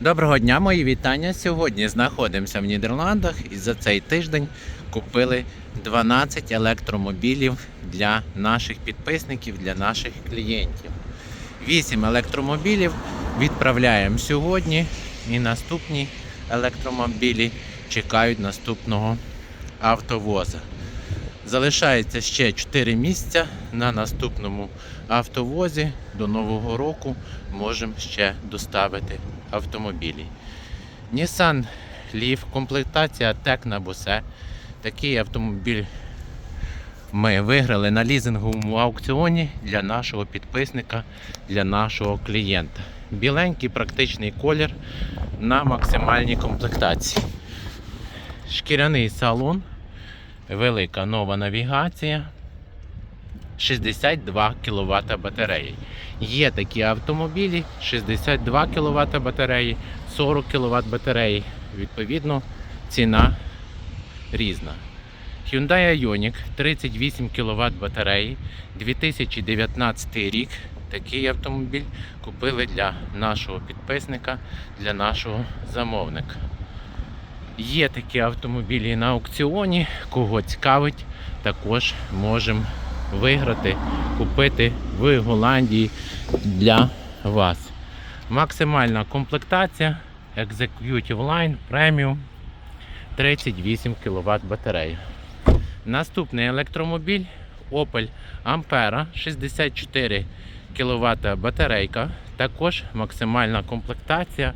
Доброго дня, мої вітання. Сьогодні знаходимося в Нідерландах і за цей тиждень купили 12 електромобілів для наших підписників, для наших клієнтів. 8 електромобілів відправляємо сьогодні, і наступні електромобілі чекають наступного автовоза. Залишається ще 4 місця на наступному автовозі. До Нового року можемо ще доставити автомобілі. Nissan Leaf, комплектація Tecna Bose. Такий автомобіль ми виграли на лізинговому аукціоні для нашого підписника, для нашого клієнта. Біленький практичний колір на максимальній комплектації. Шкіряний салон, велика нова навігація. 62 кВт батареї. Є такі автомобілі 62 кВт батареї, 40 кВт батареї. Відповідно, ціна різна. Hyundai Ioniq 38 кВт батареї, 2019 рік. Такий автомобіль купили для нашого підписника, для нашого замовника. Є такі автомобілі на аукціоні, кого цікавить, також можемо виграти, купити в Голландії для вас. Максимальна комплектація Executive Line Premium 38 кВт батарея. Наступний електромобіль Opel Ampera 64 кВт батарейка. Також максимальна комплектація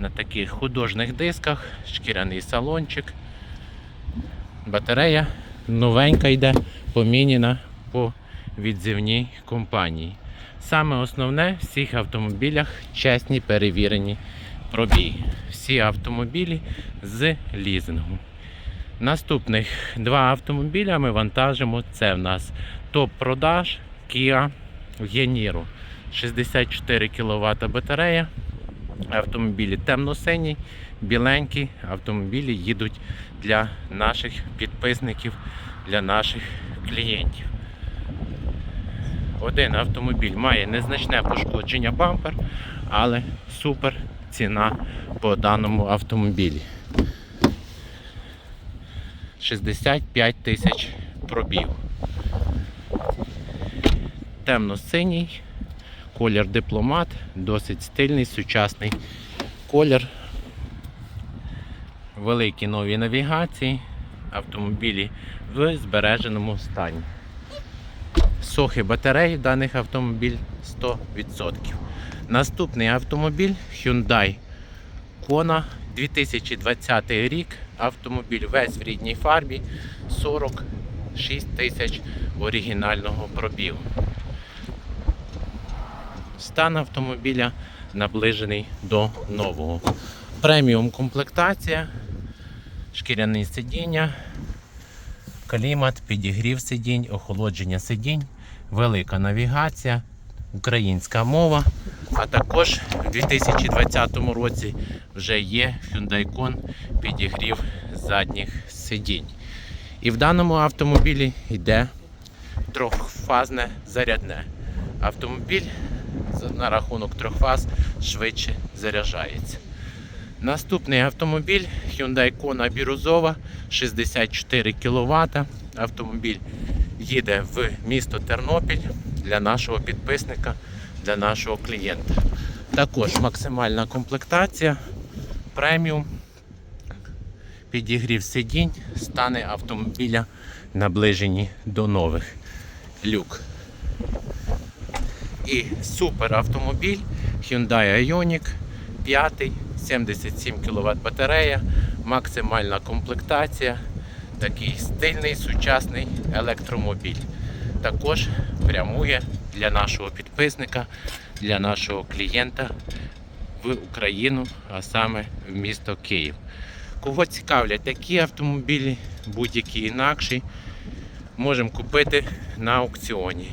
на таких художніх дисках, шкіряний салончик. Батарея новенька йде, поміняна по відзивній компанії. Саме основне в всіх автомобілях чесні перевірені пробіги. Всі автомобілі з лізингу. Наступних два автомобіля ми вантажимо. Це в нас топ-продаж Kia Geniro. 64 кВт батарея. Автомобілі темно-сині, біленькі. Автомобілі їдуть для наших підписників, для наших клієнтів. Один автомобіль має незначне пошкодження бампер, але супер ціна по даному автомобілі. 65 тисяч пробіг. Темно-синій, колір дипломат, досить стильний, сучасний колір. Великі нові навігації, автомобілі в збереженому стані. Сохи батареї даних автомобіль 100%. Наступний автомобіль Hyundai Kona 2020 рік. Автомобіль весь в рідній фарбі 46 тисяч оригінального пробігу. Стан автомобіля наближений до нового. Преміум комплектація, шкіряні сидіння, клімат, підігрів сидінь, охолодження сидінь, велика навігація, українська мова. А також у 2020 році вже є Hyundai Kona підігрів задніх сидінь. І в даному автомобілі йде трьохфазне зарядне. Автомобіль на рахунок трьох фаз швидше заряджається. Наступний автомобіль Hyundai Kona Бірузова 64 кВт. Автомобіль їде в місто Тернопіль для нашого підписника, для нашого клієнта. Також максимальна комплектація, преміум, підігрів сидінь, стани автомобіля наближені до нових люк. І супер автомобіль Hyundai Ioniq 5, 77 кВт батарея, максимальна комплектація, такий стильний сучасний електромобіль. Також прямує для нашого підписника, для нашого клієнта в Україну, а саме в місто Київ. Кого цікавлять такі автомобілі, будь-які інакші, можемо купити на аукціоні.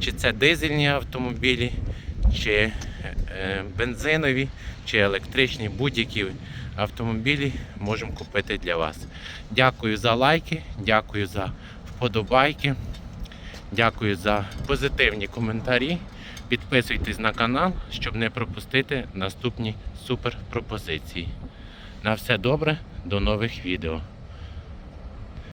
Чи це дизельні автомобілі, чи е, бензинові, чи електричні, будь-які автомобілі можемо купити для вас. Дякую за лайки, дякую за вподобайки, дякую за позитивні коментарі. Підписуйтесь на канал, щоб не пропустити наступні супер пропозиції. На все добре, до нових відео.